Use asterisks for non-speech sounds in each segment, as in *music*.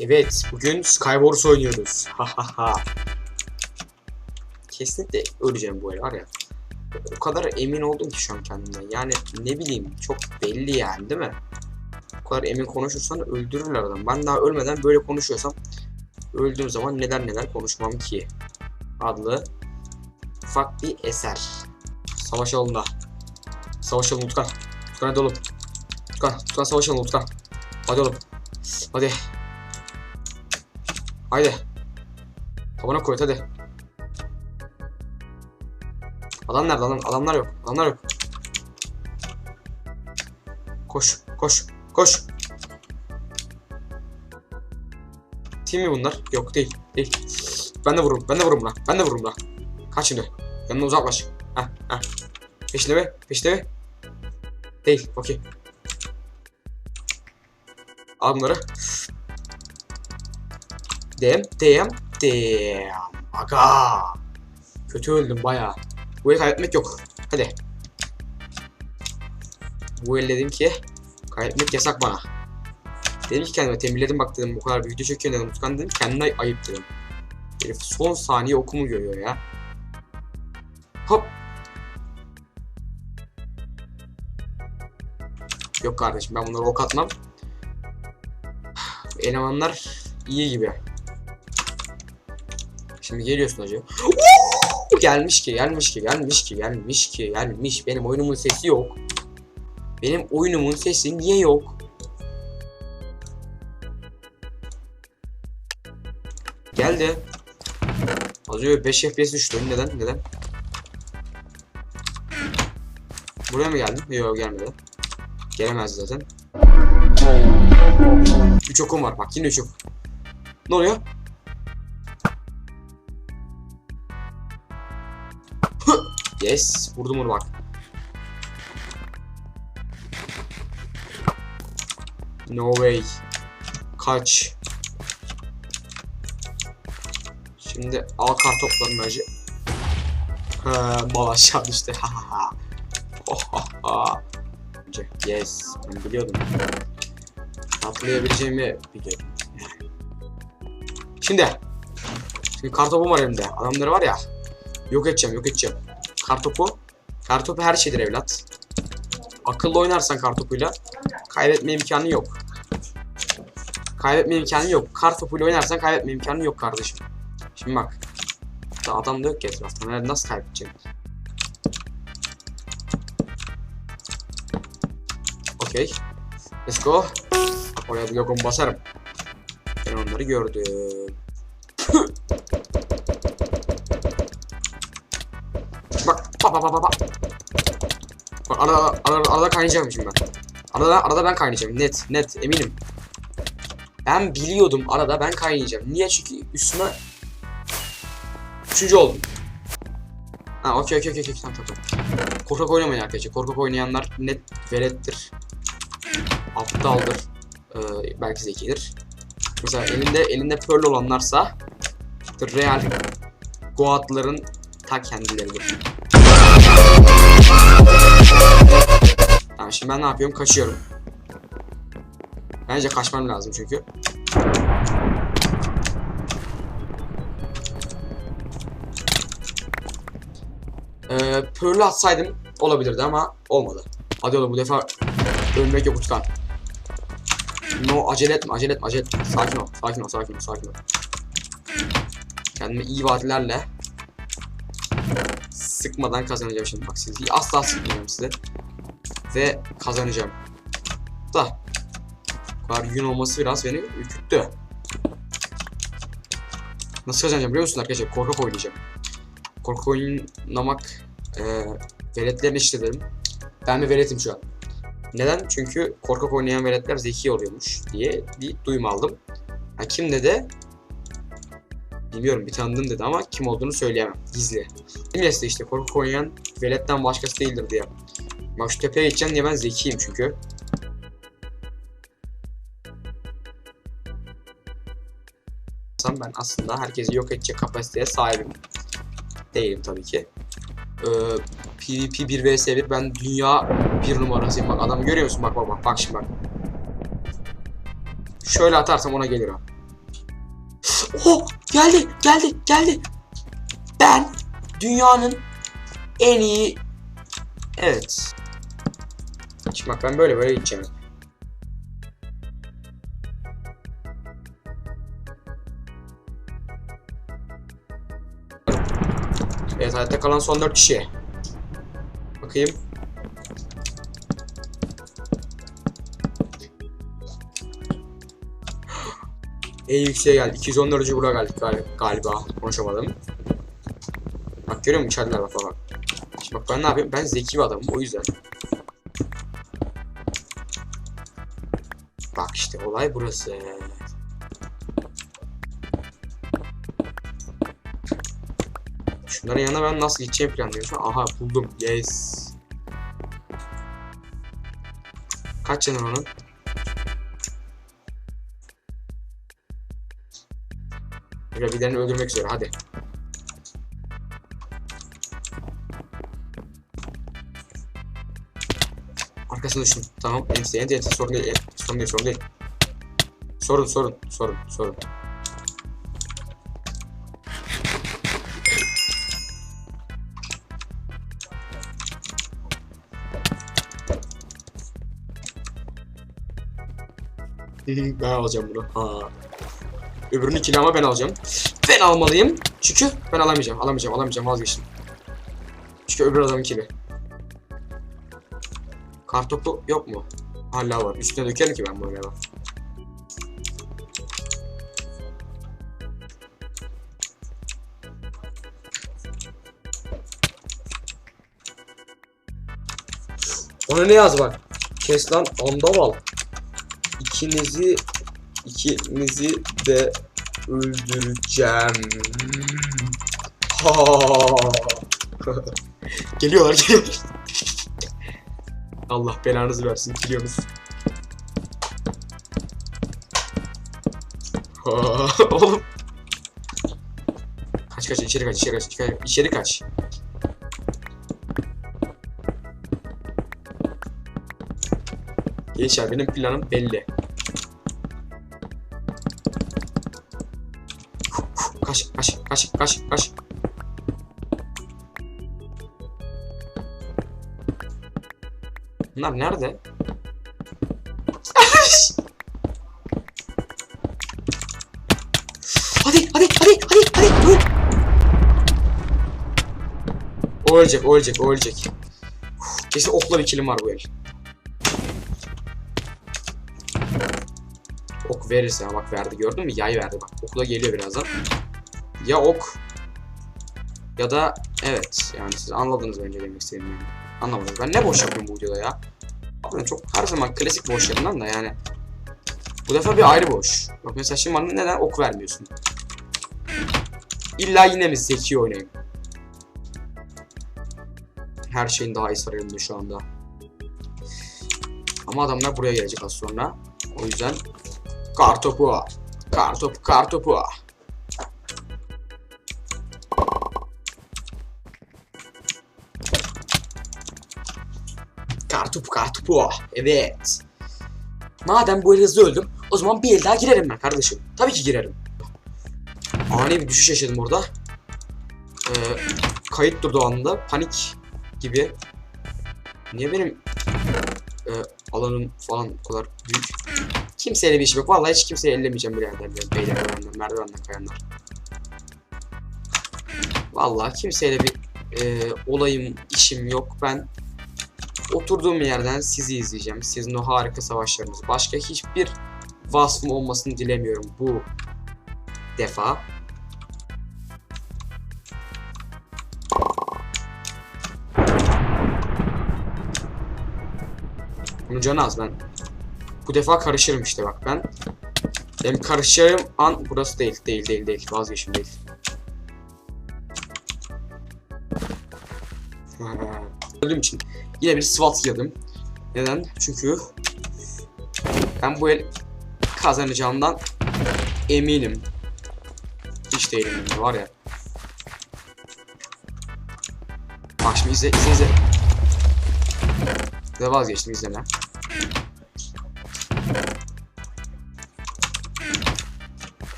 Evet, bugün Skywars oynuyoruz. Ha ha. Kesinlikle öleceğim bu el var ya. O kadar emin oldum ki şu an kendime. Yani ne bileyim çok belli yani değil mi? O kadar emin konuşursan öldürürler adam. Ben daha ölmeden böyle konuşuyorsam öldüğüm zaman neler neler konuşmam ki. Adlı ufak bir eser. Savaş yolunda. Savaş yolunda Utkan. Utkan hadi oğlum. Utkan, Utkan savaş yolunda Utkan. Hadi oğlum. Hadi. Haydi. Tabana koy hadi. Adam nerede adam? Adamlar yok. Adamlar yok. Koş, koş, koş. Team mi bunlar? Yok değil, değil. Ben de vururum, ben de vururum lan. Ben de vururum lan. Kaç şimdi. Yanına uzaklaş. Heh, heh. Peşinde mi? Peşinde mi? Değil, okey. Al bunları. Dem, dem, dem. Aga. Kötü öldüm bayağı. Bu el kaybetmek yok. Hadi. Bu el dedim ki kaybetmek yasak bana. Dedim ki kendime tembihledim bak dedim bu kadar bir video çekiyor dedim. Utkan dedim kendine ayıp dedim. Herif son saniye okumu görüyor ya. Hop. Yok kardeşim ben bunları ok atmam. Elemanlar iyi gibi. Şimdi geliyorsun hacı. gelmiş ki, gelmiş ki, gelmiş ki, gelmiş ki, gelmiş. Benim oyunumun sesi yok. Benim oyunumun sesi niye yok? Geldi. Az önce 5 FPS düştü. Neden? Neden? Buraya mı geldin? Yok gelmedi. Gelemez zaten. 3 okum var. Bak yine 3 ok. Ne oluyor? Yes. Vurdum onu bak. No way. Kaç. Şimdi al kartoplarını acı. Ha, mal aşağı düştü. Ha ha ha. Oh. Yes. Ben biliyordum. Atlayabileceğimi biliyordum. Şimdi. Şimdi kartopum var elimde. Adamları var ya. Yok edeceğim, yok edeceğim. Kartopu. Kartopu her şeydir evlat. Akıllı oynarsan kartopuyla kaybetme imkanı yok. Kaybetme imkanı yok. Kartopuyla oynarsan kaybetme imkanı yok kardeşim. Şimdi bak. Adam da yok ki etrafta. Nerede nasıl kaybedeceğim? Okey. Let's go. Oraya bir logomu basarım. Ben onları gördüm. Bak bak bak bak arada, arada, arada kaynayacağım şimdi ben. Arada, arada ben kaynayacağım. Net net eminim. Ben biliyordum arada ben kaynayacağım. Niye? Çünkü üstüme Üçüncü oldum. Ha okey okey okey okey tamam tamam. Korkak oynamayın arkadaşlar. Korkak oynayanlar net velettir. Aptaldır. Ee, belki zekidir. Mesela elinde elinde pearl olanlarsa the real goatların ta kendileridir. Tamam şimdi ben ne yapıyorum? Kaçıyorum. Bence kaçmam lazım çünkü. Ee, Pearl'ü atsaydım olabilirdi ama olmadı. Hadi oğlum bu defa ölmek yok Utkan. No acele etme acele etme acele etme. Sakin ol sakin ol sakin ol sakin ol. Kendime iyi vaatlerle sıkmadan kazanacağım şimdi bak sizi asla sıkmayacağım size. Ve kazanacağım. Da bu kadar yün olması biraz beni ürküttü. Nasıl kazanacağım biliyor musun arkadaşlar? Korkak oynayacağım. Korkak oynamak e, veletlerin işte dedim. Ben bir veletim şu an. Neden? Çünkü korkak oynayan veletler zeki oluyormuş diye bir duyum aldım. Ha, kim dedi? Bilmiyorum bir tanıdım dedi ama kim olduğunu söyleyemem. Gizli. Bilmesi işte korkak oynayan veletten başkası değildir diye. Bak şu tepeye geçeceğim diye ben zekiyim çünkü. Ben aslında herkesi yok edecek kapasiteye sahibim. Değilim tabii ki. Ee, PvP 1 vs 1 ben dünya bir numarasıyım bak adamı görüyor musun bak bak bak bak şimdi bak. Şöyle atarsam ona gelir o. *gasps* Oh geldi geldi geldi. Ben dünyanın en iyi Evet. Bak ben böyle böyle gideceğim. Evet hayatta kalan son 4 kişi. Bakayım. En yükseğe geldi. 214. bura geldik gal- galiba. Konuşamadım. Bak görüyor musun? İçerideler bak bak. Şimdi bak ben ne yapayım? Ben zeki bir adamım o yüzden. İşte olay burası. Şunların yanına ben nasıl gideceğimi planlıyorum. Aha buldum. Yes. Kaç var onun? Böyle öldürmek üzere hadi. Arkasına düştüm. Tamam. Enti enti enti. Sorun değil. Sorun değil. Sorun değil. Sorun sorun. Sorun. Sorun. *laughs* ben alacağım bunu. Ha. Öbürünü ikili ama ben alacağım. Ben almalıyım. Çünkü ben alamayacağım. Alamayacağım. Alamayacağım. Vazgeçtim. Çünkü öbür adam ikili. Kartopu yok mu? Hala var. Üstüne dökerim ki ben bunu galiba. Ona ne yaz bak. Kes lan andaval. İkinizi ikinizi de öldüreceğim. Ha. *laughs* geliyorlar geliyorlar. Allah belanızı versin geliyorsunuz. Ha, *laughs* Oğlum. Kaç kaç içeri kaç içeri kaç içeri, içeri kaç. Gençler benim planım belli. Kaç kaç kaç kaç kaç. Bunlar nerede? *laughs* hadi hadi hadi hadi hadi. O ölecek, ölecek, ölecek. Kesin okla bir kilim var bu el. Ok verirse bak verdi gördün mü? Yay verdi bak. Okula geliyor birazdan. Ya ok ya da evet yani siz anladınız bence demek istediğimi yani. Anlamadınız. Ben ne boş yapıyorum bu videoda ya? Ben çok her zaman klasik boşlarından da yani. Bu defa bir ayrı boş. Bak mesela şimdi bana neden ok vermiyorsun? İlla yine mi zeki oynayayım? Her şeyin daha iyisi var elimde şu anda. Ama adamlar buraya gelecek az sonra. O yüzden kartopu, kartopu, kartopu. Kartopu, kartopu. Evet. Madem bu el hızlı öldüm, o zaman bir el daha girerim ben kardeşim. Tabii ki girerim. Ani bir düşüş yaşadım orada. Ee, kayıt durdu anında. Panik gibi. Niye benim e, alanım falan bu kadar büyük? Kimseyle bir işim yok. Vallahi hiç kimseyi ellemeyeceğim biraderler. Beyler merdivenden, merdivenden kayanlar. Vallahi kimseyle bir e, olayım, işim yok. Ben oturduğum yerden sizi izleyeceğim. Sizin o harika savaşlarınızı. Başka hiçbir vasfım olmasını dilemiyorum bu defa. Bunun canı az ben. Bu defa karışırım işte bak ben. Benim karışacağım an burası değil. Değil değil değil. Vazgeçim değil. Öldüğüm için yine bir SWAT yedim. Neden? Çünkü ben bu el kazanacağımdan eminim. Hiç değilim var ya. Bak şimdi izle izle izle. Ve vazgeçtim izleme.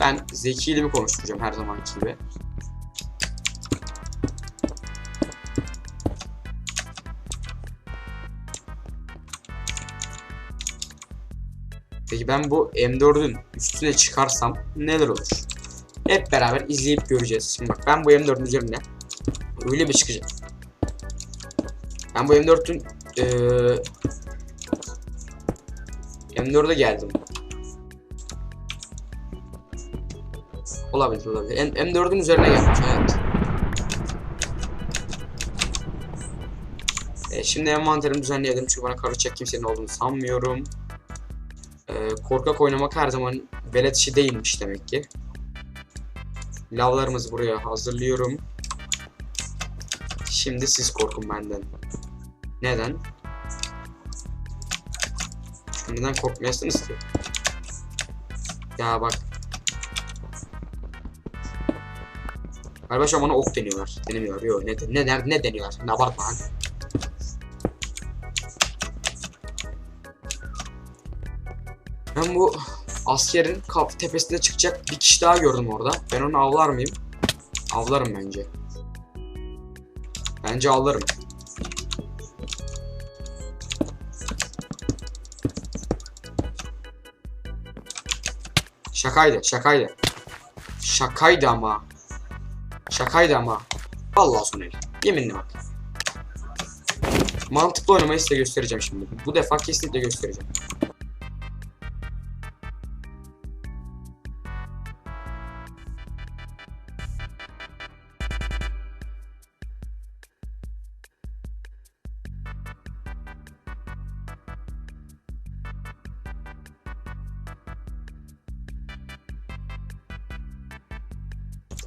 Ben zekili bir konuşturacağım her zamanki gibi. Peki ben bu M4'ün üstüne çıkarsam neler olur? Hep beraber izleyip göreceğiz. Şimdi bak ben bu M4'ün üzerine öyle bir çıkacağım. Ben bu M4'ün eee M4'e geldim. Olabilir olabilir. M- M4'ün üzerine gelmiş evet. E, şimdi envanterimi düzenleyelim çünkü bana karışacak kimsenin olduğunu sanmıyorum. E, korkak oynamak her zaman velet işi değilmiş demek ki. Lavlarımızı buraya hazırlıyorum. Şimdi siz korkun benden. Neden? Neden korkmayasınız ki? Ya bak. An bana ok deniyorlar. Denemiyorlar. Yok ne, ne, ne, ne deniyorlar? Ne abartma lan. Ben bu askerin kap tepesine çıkacak bir kişi daha gördüm orada. Ben onu avlar mıyım? Avlarım bence. Bence avlarım. Şakaydı, şakaydı. Şakaydı ama. Şakaydı ama. Vallahi Soner. Yeminle bak. Mantıklı oynamayı size göstereceğim şimdi. Bu defa kesinlikle göstereceğim.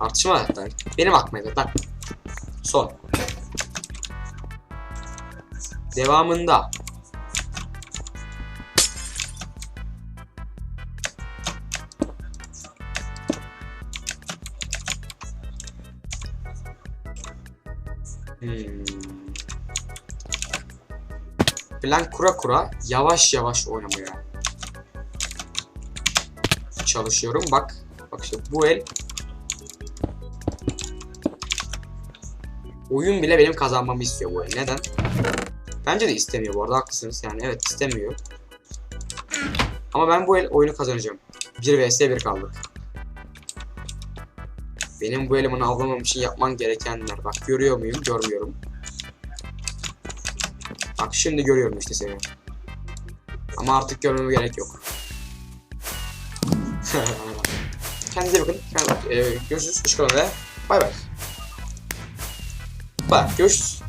Tartışma hatta. Benim aklıma lan. Son. Devamında. Hmm. Plan kura kura yavaş yavaş oynamaya çalışıyorum. Bak, bak işte bu el oyun bile benim kazanmamı istiyor bu el. Neden? Bence de istemiyor bu arada haklısınız. Yani evet istemiyor. Ama ben bu el oyunu kazanacağım. 1 vs 1 kaldık. Benim bu elemanı avlamam için yapman gerekenler. Bak görüyor muyum? Görmüyorum. Bak şimdi görüyorum işte seni. Ama artık görmeme gerek yok. *laughs* Kendinize bakın. Kendinize. Ee, görüşürüz. Hoşçakalın ve bay bay. Bak görüşürüz.